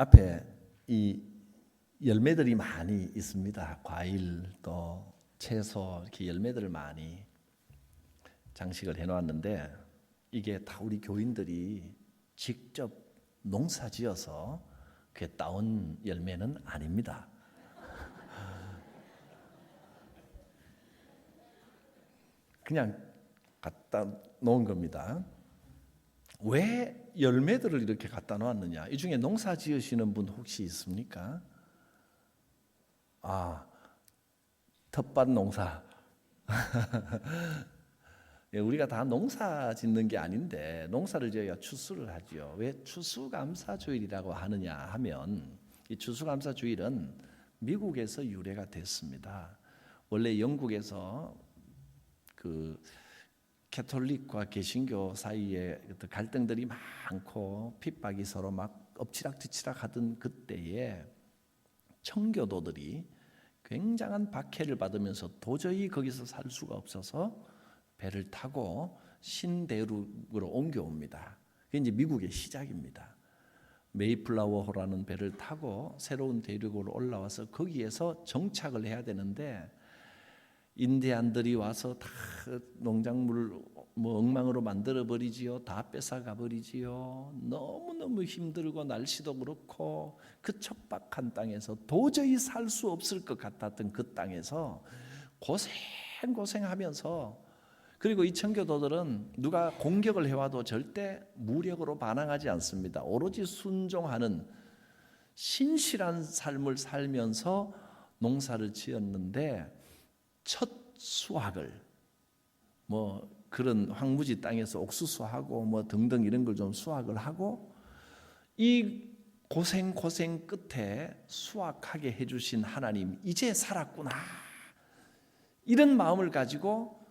앞에 이 열매들이 많이 있습니다. 과일 또 채소 이렇게 열매들을 많이 장식을 해놓았는데 이게 다 우리 교인들이 직접 농사지어서 그 따온 열매는 아닙니다. 그냥 갖다 놓은 겁니다. 왜 열매들을 이렇게 갖다 놓았느냐? 이 중에 농사 지으시는 분 혹시 있습니까? 아, 텃밭 농사. 예, 우리가 다 농사 짓는 게 아닌데 농사를 지어야 추수를 하지요. 왜 추수감사주일이라고 하느냐 하면 이 추수감사주일은 미국에서 유래가 됐습니다. 원래 영국에서 그 캐톨릭과 개신교 사이에 갈등들이 많고 핍박이 서로 막 엎치락뒤치락 하던 그때에 청교도들이 굉장한 박해를 받으면서 도저히 거기서 살 수가 없어서 배를 타고 신대륙으로 옮겨옵니다. 그게 이제 미국의 시작입니다. 메이플라워호라는 배를 타고 새로운 대륙으로 올라와서 거기에서 정착을 해야 되는데 인디안들이 와서 다 농작물을 뭐 엉망으로 만들어 버리지요. 다 뺏어가 버리지요. 너무너무 힘들고 날씨도 그렇고 그 척박한 땅에서 도저히 살 수 없을 것 같았던 그 땅에서 고생 고생하면서 그리고 이 청교도들은 누가 공격을 해와도 절대 무력으로 반항하지 않습니다. 오로지 순종하는 신실한 삶을 살면서 농사를 지었는데 첫 수확을 뭐 그런 황무지 땅에서 옥수 수하고 뭐 등등 이런 걸 좀 수확을 하고 이 고생 고생 끝에 수확하게 해주신 하나님 이제 살았구나. 이런 마음을 가지고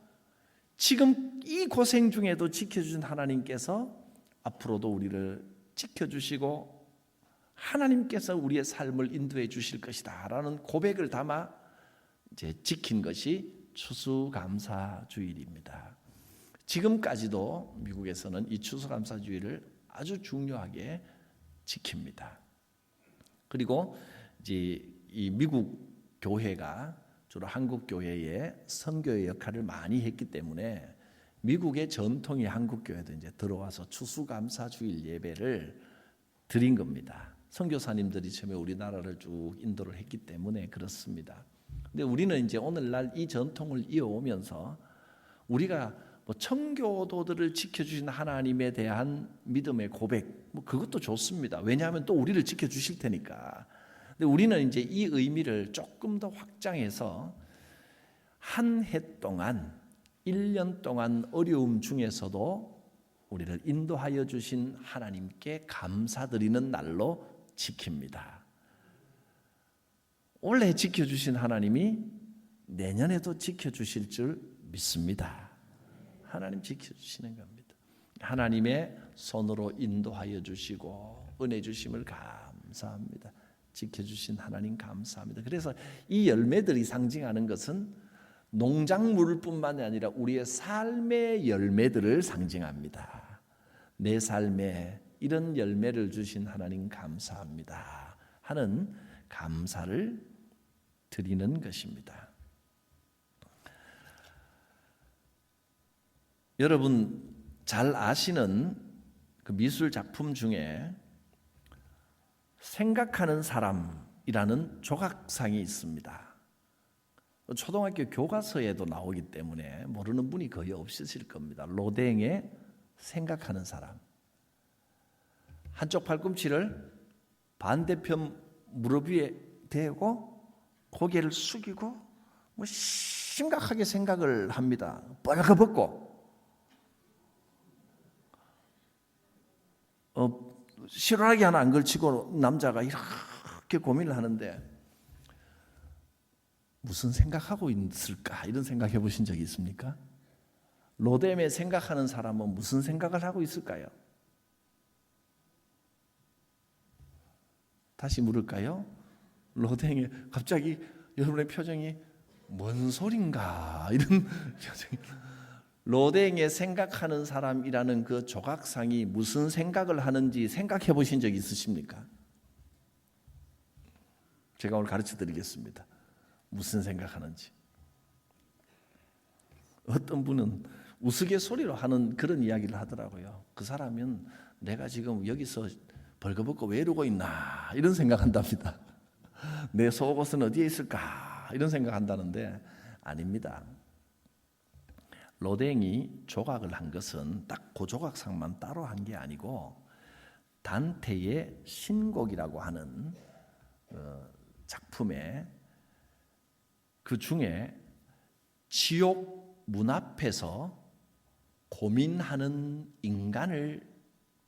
지금 이 고생 중에도 지켜주신 하나님께서 앞으로도 우리를 지켜주시고 하나님께서 우리의 삶을 인도해 주실 것이다 라는 고백을 담아 이제 지킨 것이 추수감사주일입니다. 지금까지도 미국에서는 이 추수감사주일을 아주 중요하게 지킵니다. 그리고 이제 이 미국 교회가 주로 한국 교회의 선교의 역할을 많이 했기 때문에 미국의 전통이 한국 교회도 이제 들어와서 추수감사주일 예배를 드린 겁니다. 선교사님들이 처음에 우리나라를 쭉 인도를 했기 때문에 그렇습니다. 근데 우리는 이제 오늘날 이 전통을 이어오면서 우리가 뭐 청교도들을 지켜주신 하나님에 대한 믿음의 고백, 뭐 그것도 좋습니다. 왜냐하면 또 우리를 지켜주실 테니까. 근데 우리는 이제 이 의미를 조금 더 확장해서 한 해 동안, 1년 동안 어려움 중에서도 우리를 인도하여 주신 하나님께 감사드리는 날로 지킵니다. 올해 지켜주신 하나님이 내년에도 지켜주실 줄 믿습니다. 하나님 지켜주시는 겁니다. 하나님의 손으로 인도하여 주시고 은혜 주심을 감사합니다. 지켜주신 하나님 감사합니다. 그래서 이 열매들이 상징하는 것은 농작물뿐만 아니라 우리의 삶의 열매들을 상징합니다. 내 삶에 이런 열매를 주신 하나님 감사합니다. 하는 감사를 드리는 것입니다. 여러분 잘 아시는 그 미술 작품 중에 생각하는 사람이라는 조각상이 있습니다. 초등학교 교과서에도 나오기 때문에 모르는 분이 거의 없으실 겁니다. 로댕의 생각하는 사람. 한쪽 팔꿈치를 반대편 무릎 위에 대고 고개를 숙이고 뭐 심각하게 생각을 합니다. 빨가벗고 어, 시원하게 하나 안 걸치고 남자가 이렇게 고민을 하는데 무슨 생각하고 있을까 이런 생각해 보신 적이 있습니까? 로뎀에 생각하는 사람은 무슨 생각을 하고 있을까요? 다시 물을까요? 로댕에 갑자기 여러분의 표정이 뭔 소린가 이런 표정이 로댕에 생각하는 사람이라는 그 조각상이 무슨 생각을 하는지 생각해 보신 적 있으십니까? 제가 오늘 가르쳐 드리겠습니다. 무슨 생각하는지. 어떤 분은 우스갯소리로 하는 그런 이야기를 하더라고요. 그 사람은 내가 지금 여기서 벌거벗고 왜 이러고 있나 이런 생각한답니다. 내 속옷은 어디에 있을까 이런 생각한다는데 아닙니다. 로댕이 조각을 한 것은 딱 그 조각상만 따로 한 게 아니고 단테의 신곡이라고 하는 어, 작품에 그 중에 지옥 문 앞에서 고민하는 인간을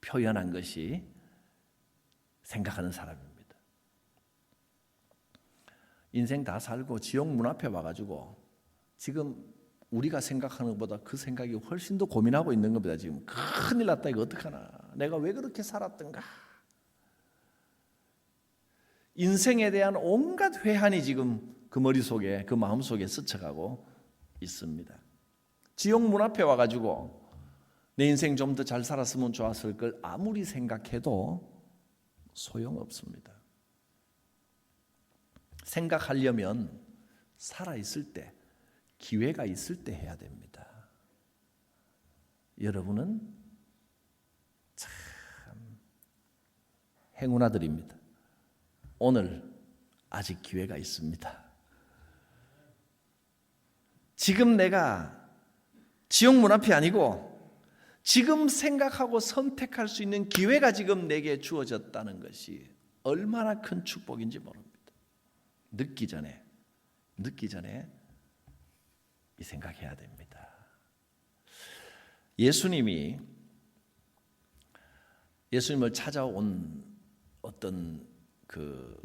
표현한 것이 생각하는 사람입니다. 인생 다 살고 지옥 문 앞에 와가지고 지금 우리가 생각하는 것보다 그 생각이 훨씬 더 고민하고 있는 겁니다. 지금 큰일 났다 이거 어떡하나. 내가 왜 그렇게 살았던가. 인생에 대한 온갖 회한이 지금 그 머릿속에 그 마음속에 스쳐가고 있습니다. 지옥 문 앞에 와가지고 내 인생 좀 더 잘 살았으면 좋았을 걸 아무리 생각해도 소용없습니다. 생각하려면 살아있을 때 기회가 있을 때 해야 됩니다. 여러분은 참 행운아들입니다. 오늘 아직 기회가 있습니다. 지금 내가 지옥 문 앞이 아니고 지금 생각하고 선택할 수 있는 기회가 지금 내게 주어졌다는 것이 얼마나 큰 축복인지 모릅니다. 늦기 전에, 늦기 전에 이 생각해야 됩니다. 예수님이 예수님을 찾아온 어떤 그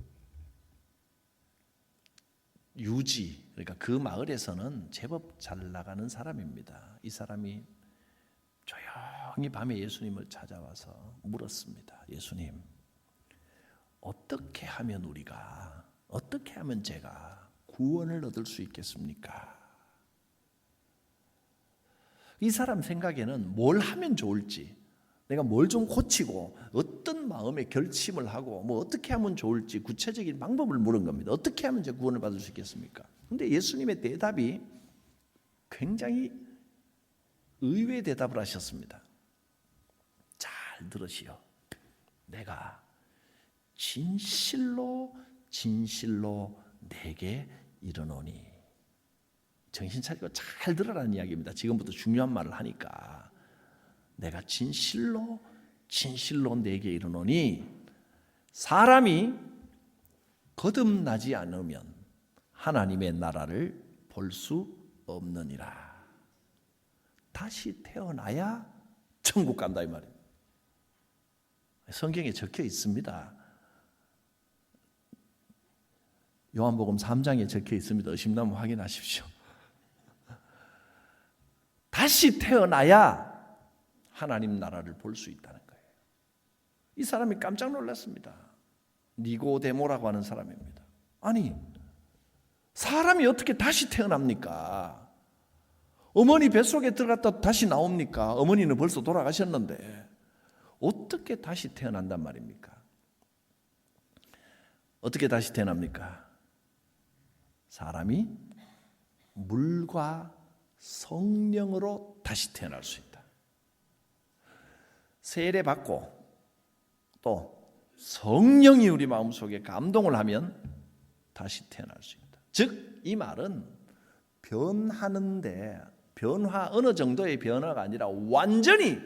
유지 그러니까 그 마을에서는 제법 잘 나가는 사람입니다. 이 사람이 조용히 밤에 예수님을 찾아와서 물었습니다. 예수님, 어떻게 하면 우리가 어떻게 하면 제가 구원을 얻을 수 있겠습니까? 이 사람 생각에는 뭘 하면 좋을지, 내가 뭘 좀 고치고 어떤 마음의 결심을 하고 뭐 어떻게 하면 좋을지 구체적인 방법을 물은 겁니다. 어떻게 하면 제 구원을 받을 수 있겠습니까? 근데 예수님의 대답이 굉장히 의외의 대답을 하셨습니다. 잘 들으시오. 내가 진실로 진실로 내게 이르노니 정신 차리고 잘 들으라는 이야기입니다. 지금부터 중요한 말을 하니까 내가 진실로 진실로 내게 이르노니 사람이 거듭나지 않으면 하나님의 나라를 볼 수 없느니라. 다시 태어나야 천국 간다 이 말이에요. 성경에 적혀 있습니다. 요한복음 3장에 적혀 있습니다. 의심나면 확인하십시오. 다시 태어나야 하나님 나라를 볼 수 있다는 거예요. 이 사람이 깜짝 놀랐습니다. 니고데모라고 하는 사람입니다. 아니, 사람이 어떻게 다시 태어납니까? 어머니 뱃속에 들어갔다 다시 나옵니까? 어머니는 벌써 돌아가셨는데 어떻게 다시 태어난단 말입니까? 어떻게 다시 태어납니까? 사람이 물과 성령으로 다시 태어날 수 있다. 세례 받고 또 성령이 우리 마음속에 감동을 하면 다시 태어날 수 있다. 즉, 이 말은 변하는데 변화 어느 정도의 변화가 아니라 완전히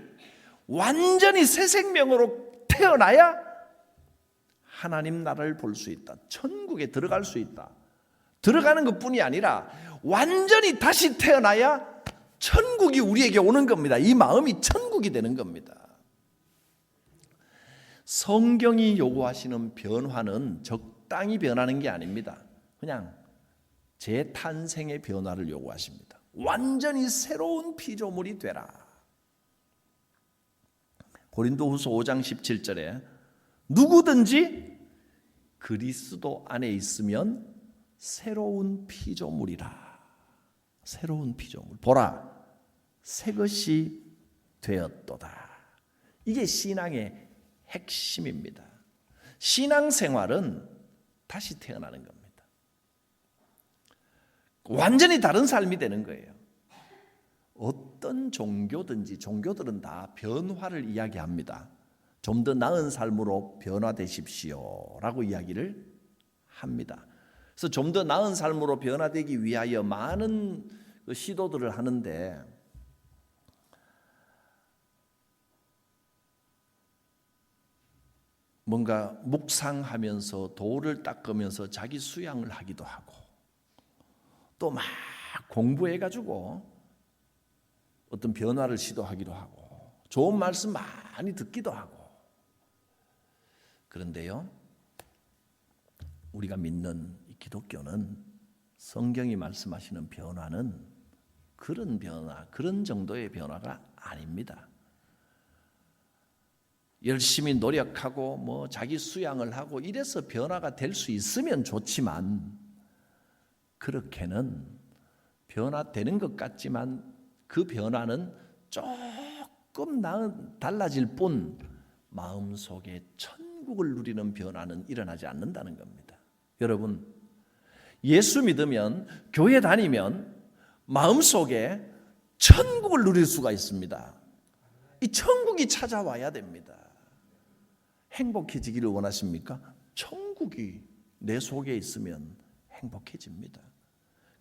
완전히 새 생명으로 태어나야 하나님 나라를 볼 수 있다. 천국에 들어갈 수 있다. 들어가는 것 뿐이 아니라 완전히 다시 태어나야 천국이 우리에게 오는 겁니다. 이 마음이 천국이 되는 겁니다. 성경이 요구하시는 변화는 적당히 변하는 게 아닙니다. 그냥 재탄생의 변화를 요구하십니다. 완전히 새로운 피조물이 되라. 고린도후서 5장 17절에 누구든지 그리스도 안에 있으면 새로운 피조물이라. 새로운 피조물. 보라. 새 것이 되었도다. 이게 신앙의 핵심입니다. 신앙 생활은 다시 태어나는 겁니다. 완전히 다른 삶이 되는 거예요. 어떤 종교든지 종교들은 다 변화를 이야기합니다. 좀 더 나은 삶으로 변화되십시오 라고 이야기를 합니다. 그래서 좀 더 나은 삶으로 변화되기 위하여 많은 그 시도들을 하는데 뭔가 묵상하면서 돌을 닦으면서 자기 수양을 하기도 하고 또 막 공부해 가지고 어떤 변화를 시도하기도 하고 좋은 말씀 많이 듣기도 하고 그런데요 우리가 믿는 이 기독교는 성경이 말씀하시는 변화는 그런 변화 그런 정도의 변화가 아닙니다. 열심히 노력하고 뭐 자기 수양을 하고 이래서 변화가 될 수 있으면 좋지만 그렇게는 변화되는 것 같지만 그 변화는 조금 나은 달라질 뿐 마음 속에 천국을 누리는 변화는 일어나지 않는다는 겁니다. 여러분 예수 믿으면 교회 다니면 마음 속에 천국을 누릴 수가 있습니다. 이 천국이 찾아와야 됩니다. 행복해지기를 원하십니까? 천국이 내 속에 있으면 행복해집니다.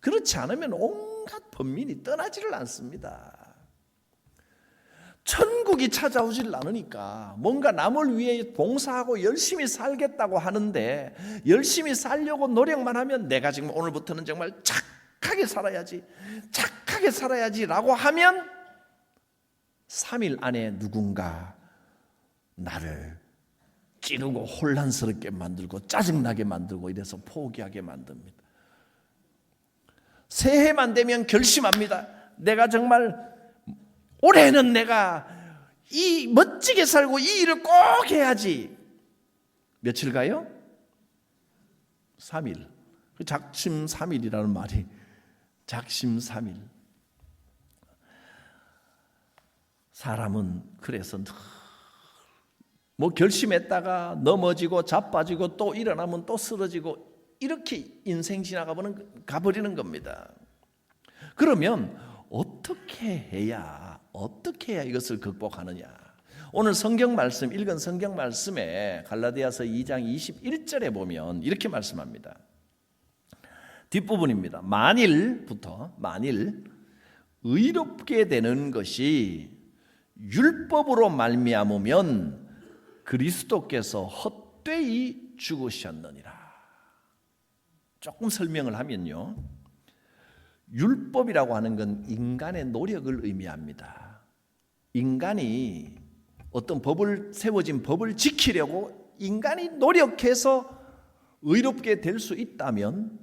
그렇지 않으면 온갖 범민이 떠나지를 않습니다. 천국이 찾아오질 않으니까 뭔가 남을 위해 봉사하고 열심히 살겠다고 하는데 열심히 살려고 노력만 하면 내가 지금 오늘부터는 정말 착하게 살아야지 착하게 살아야지 라고 하면 3일 안에 누군가 나를 찌르고 혼란스럽게 만들고 짜증나게 만들고 이래서 포기하게 만듭니다. 새해만 되면 결심합니다. 내가 정말 올해는 내가 이 멋지게 살고 이 일을 꼭 해야지. 며칠 가요? 3일. 그 작심 3일이라는 말이 작심 3일. 사람은 그래서 뭐 결심했다가 넘어지고 자빠지고 또 일어나면 또 쓰러지고 이렇게 인생 지나가 버는 가버리는 겁니다. 그러면 어떻게 해야 어떻게 해야 이것을 극복하느냐? 오늘 성경 말씀 읽은 성경 말씀에 갈라디아서 2장 21절에 보면 이렇게 말씀합니다. 뒷부분입니다. 만일부터 만일 의롭게 되는 것이 율법으로 말미암으면 그리스도께서 헛되이 죽으셨느니라. 조금 설명을 하면요. 율법이라고 하는 건 인간의 노력을 의미합니다. 인간이 어떤 법을 세워진 법을 지키려고 인간이 노력해서 의롭게 될 수 있다면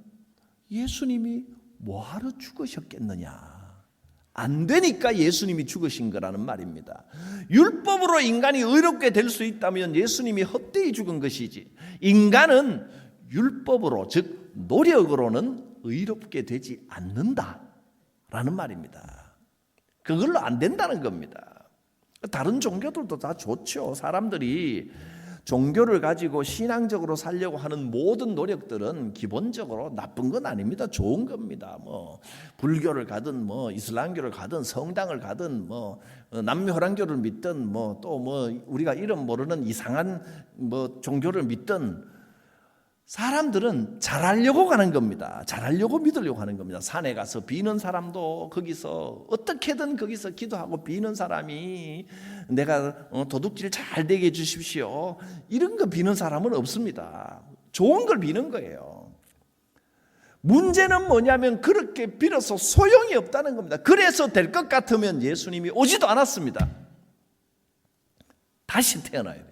예수님이 뭐하러 죽으셨겠느냐? 안 되니까 예수님이 죽으신 거라는 말입니다. 율법으로 인간이 의롭게 될 수 있다면 예수님이 헛되이 죽은 것이지. 인간은 율법으로 즉 노력으로는 의롭게 되지 않는다라는 말입니다. 그걸로 안 된다는 겁니다. 다른 종교들도 다 좋죠. 사람들이 종교를 가지고 신앙적으로 살려고 하는 모든 노력들은 기본적으로 나쁜 건 아닙니다. 좋은 겁니다. 뭐 불교를 가든 뭐 이슬람교를 가든 성당을 가든 뭐 남묘호랑교를 믿든 뭐 또뭐 우리가 이름 모르는 이상한 뭐 종교를 믿든 사람들은 잘하려고 가는 겁니다. 잘하려고 믿으려고 하는 겁니다. 산에 가서 비는 사람도 거기서 어떻게든 거기서 기도하고 비는 사람이 내가 어, 도둑질 잘 되게 해주십시오. 이런 거 비는 사람은 없습니다. 좋은 걸 비는 거예요. 문제는 뭐냐면 그렇게 빌어서 소용이 없다는 겁니다. 그래서 될 것 같으면 예수님이 오지도 않았습니다. 다시 태어나야 돼요.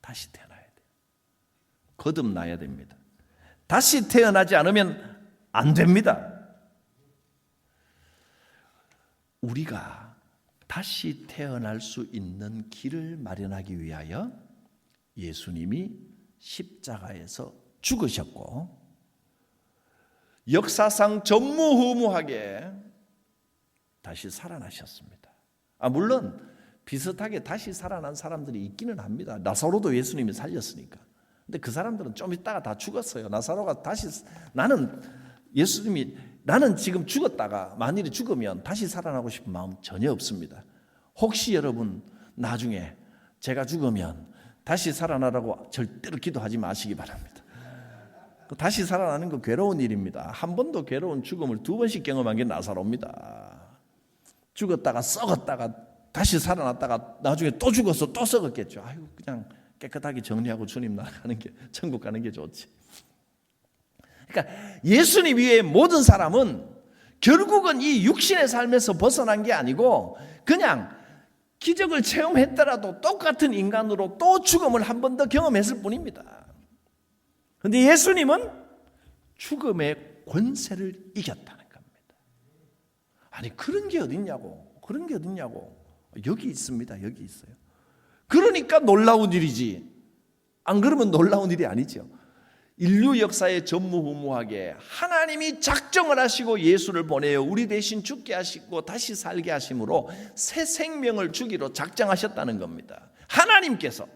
다시 태어나. 거듭나야 됩니다. 다시 태어나지 않으면 안 됩니다. 우리가 다시 태어날 수 있는 길을 마련하기 위하여 예수님이 십자가에서 죽으셨고 역사상 전무후무하게 다시 살아나셨습니다. 아 물론 비슷하게 다시 살아난 사람들이 있기는 합니다. 나사로도 예수님이 살렸으니까. 근데 그 사람들은 좀 있다가 다 죽었어요. 나사로가 다시 나는 예수님이 나는 지금 죽었다가 만일에 죽으면 다시 살아나고 싶은 마음 전혀 없습니다. 혹시 여러분 나중에 제가 죽으면 다시 살아나라고 절대로 기도하지 마시기 바랍니다. 그 다시 살아나는 거 괴로운 일입니다. 한 번도 괴로운 죽음을 두 번씩 경험한 게 나사로입니다. 죽었다가 썩었다가 다시 살아났다가 나중에 또 죽었어 또 썩었겠죠. 아유 그냥 깨끗하게 정리하고 주님 나가는 게 천국 가는 게 좋지. 그러니까 예수님 위에 모든 사람은 결국은 이 육신의 삶에서 벗어난 게 아니고 그냥 기적을 체험했더라도 똑같은 인간으로 또 죽음을 한 번 더 경험했을 뿐입니다. 근데 예수님은 죽음의 권세를 이겼다는 겁니다. 아니 그런 게 어딨냐고 그런 게 어딨냐고 여기 있습니다 여기 있어요. 그러니까 놀라운 일이지 안 그러면 놀라운 일이 아니죠. 인류 역사의 전무후무하게 하나님이 작정을 하시고 예수를 보내어 우리 대신 죽게 하시고 다시 살게 하심으로 새 생명을 주기로 작정하셨다는 겁니다. 하나님께서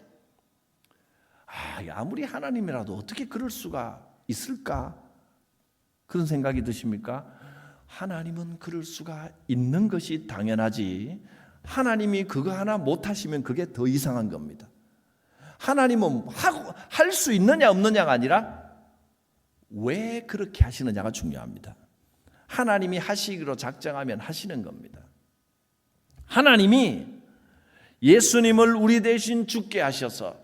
아, 아무리 하나님이라도 어떻게 그럴 수가 있을까? 그런 생각이 드십니까? 하나님은 그럴 수가 있는 것이 당연하지. 하나님이 그거 하나 못 하시면 그게 더 이상한 겁니다. 하나님은 할 수 있느냐 없느냐가 아니라 왜 그렇게 하시느냐가 중요합니다. 하나님이 하시기로 작정하면 하시는 겁니다. 하나님이 예수님을 우리 대신 죽게 하셔서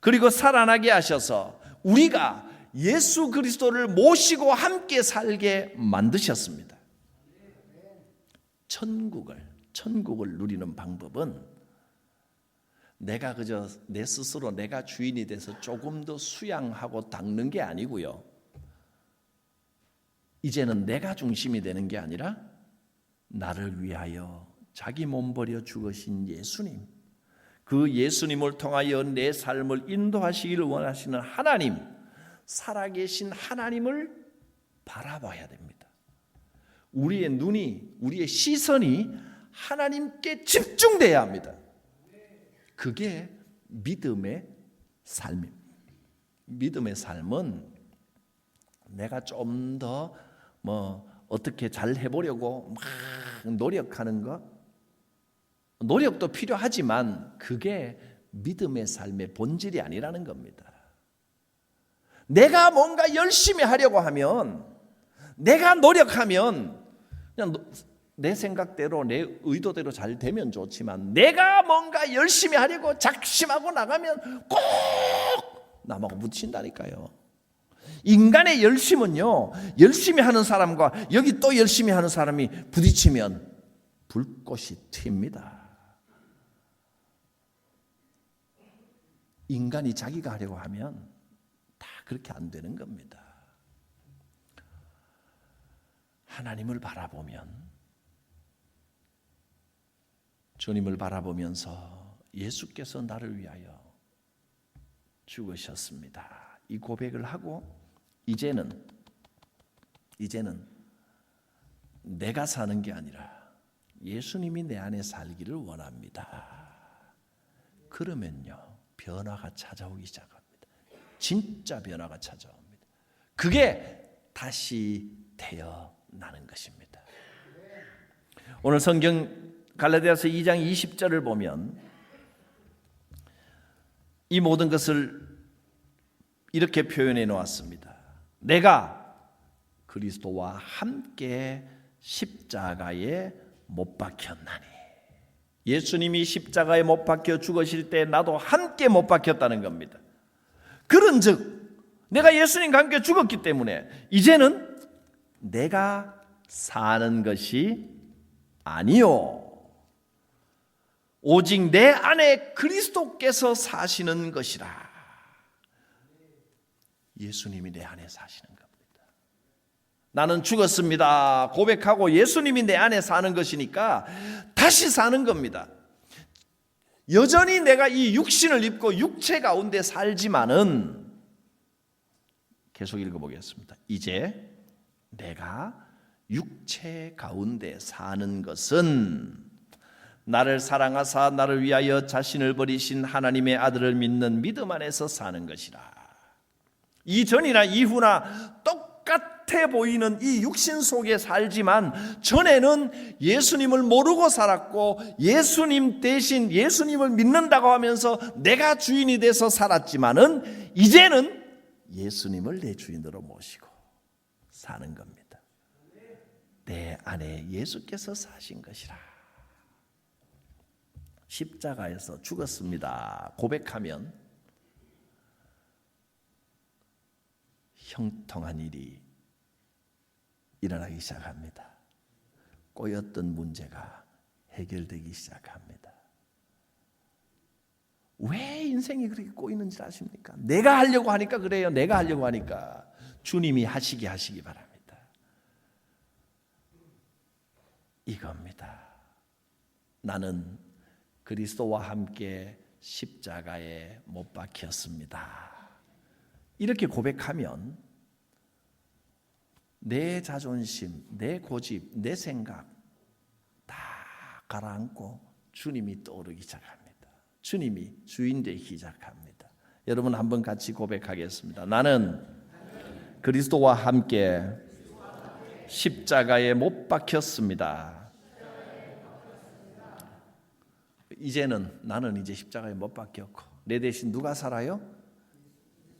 그리고 살아나게 하셔서 우리가 예수 그리스도를 모시고 함께 살게 만드셨습니다. 천국을 천국을 누리는 방법은 내가 그저 내 스스로 내가 주인이 돼서 조금 더 수양하고 닦는 게 아니고요. 이제는 내가 중심이 되는 게 아니라 나를 위하여 자기 몸 버려 죽으신 예수님. 그 예수님을 통하여 내 삶을 인도하시기를 원하시는 하나님, 살아계신 하나님을 바라봐야 됩니다. 우리의 눈이, 우리의 시선이 하나님께 집중돼야 합니다. 그게 믿음의 삶입니다. 믿음의 삶은 내가 좀 더 뭐 어떻게 잘 해보려고 막 노력하는 것, 노력도 필요하지만 그게 믿음의 삶의 본질이 아니라는 겁니다. 내가 뭔가 열심히 하려고 하면, 내가 노력하면, 그냥 내 생각대로 내 의도대로 잘 되면 좋지만 내가 뭔가 열심히 하려고 작심하고 나가면 꼭 남하고 묻힌다니까요. 인간의 열심은요, 열심히 하는 사람과 여기 또 열심히 하는 사람이 부딪히면 불꽃이 튑니다. 인간이 자기가 하려고 하면 다 그렇게 안 되는 겁니다. 하나님을 바라보면 주님을 바라보면서 예수께서 나를 위하여 죽으셨습니다. 이 고백을 하고 이제는 이제는 내가 사는 게 아니라 예수님이 내 안에 살기를 원합니다. 그러면요 변화가 찾아오기 시작합니다. 진짜 변화가 찾아옵니다. 그게 다시 태어나는 것입니다. 오늘 성경 갈라디아서 2장 20절을 보면 이 모든 것을 이렇게 표현해 놓았습니다. 내가 그리스도와 함께 십자가에 못 박혔나니. 예수님이 십자가에 못 박혀 죽으실 때 나도 함께 못 박혔다는 겁니다. 그런 즉 내가 예수님과 함께 죽었기 때문에 이제는 내가 사는 것이 아니요 오직 내 안에 그리스도께서 사시는 것이라. 예수님이 내 안에 사시는 겁니다. 나는 죽었습니다. 고백하고 예수님이 내 안에 사는 것이니까 다시 사는 겁니다. 여전히 내가 이 육신을 입고 육체 가운데 살지만은 계속 읽어보겠습니다. 이제 내가 육체 가운데 사는 것은 나를 사랑하사 나를 위하여 자신을 버리신 하나님의 아들을 믿는 믿음 안에서 사는 것이라. 이전이나 이후나 똑같아 보이는 이 육신 속에 살지만 전에는 예수님을 모르고 살았고 예수님 대신 예수님을 믿는다고 하면서 내가 주인이 돼서 살았지만은 이제는 예수님을 내 주인으로 모시고 사는 겁니다. 내 안에 예수께서 사신 것이라. 십자가에서 죽었습니다. 고백하면 형통한 일이 일어나기 시작합니다. 꼬였던 문제가 해결되기 시작합니다. 왜 인생이 그렇게 꼬이는지 아십니까? 내가 하려고 하니까 그래요. 내가 하려고 하니까 주님이 하시게 하시기 바랍니다. 이겁니다. 나는 그리스도와 함께 십자가에 못 박혔습니다. 이렇게 고백하면 내 자존심, 내 고집, 내 생각 다 가라앉고 주님이 떠오르기 시작합니다. 주님이 주인 되기 시작합니다. 여러분 한번 같이 고백하겠습니다. 나는 그리스도와 함께 십자가에 못 박혔습니다. 이제는 나는 이제 십자가에 못 박혔고 내 대신 누가 살아요?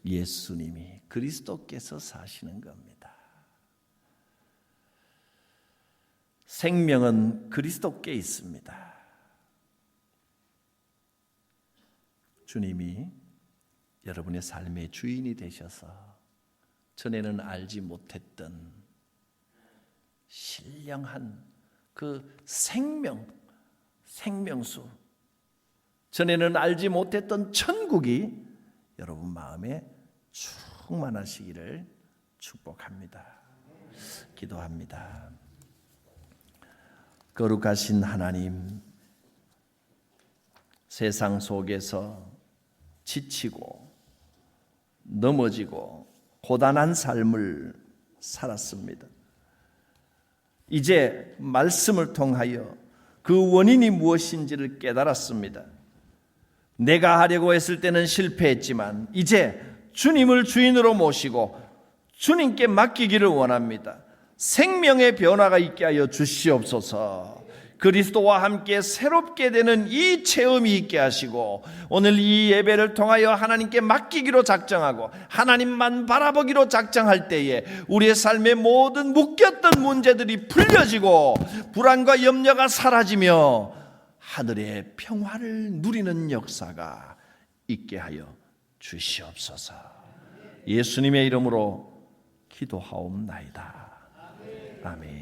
예수님이 그리스도께서 사시는 겁니다. 생명은 그리스도께 있습니다. 주님이 여러분의 삶의 주인이 되셔서 전에는 알지 못했던 신령한 그 생명, 생명수, 전에는 알지 못했던 천국이 여러분 마음에 충만하시기를 축복합니다. 기도합니다. 거룩하신 하나님, 세상 속에서 지치고 넘어지고 고단한 삶을 살았습니다. 이제 말씀을 통하여 그 원인이 무엇인지를 깨달았습니다. 내가 하려고 했을 때는 실패했지만 이제 주님을 주인으로 모시고 주님께 맡기기를 원합니다. 생명의 변화가 있게 하여 주시옵소서. 그리스도와 함께 새롭게 되는 이 체험이 있게 하시고 오늘 이 예배를 통하여 하나님께 맡기기로 작정하고 하나님만 바라보기로 작정할 때에 우리의 삶의 모든 묶였던 문제들이 풀려지고 불안과 염려가 사라지며 하늘의 평화를 누리는 역사가 있게 하여 주시옵소서. 예수님의 이름으로 기도하옵나이다. 아멘.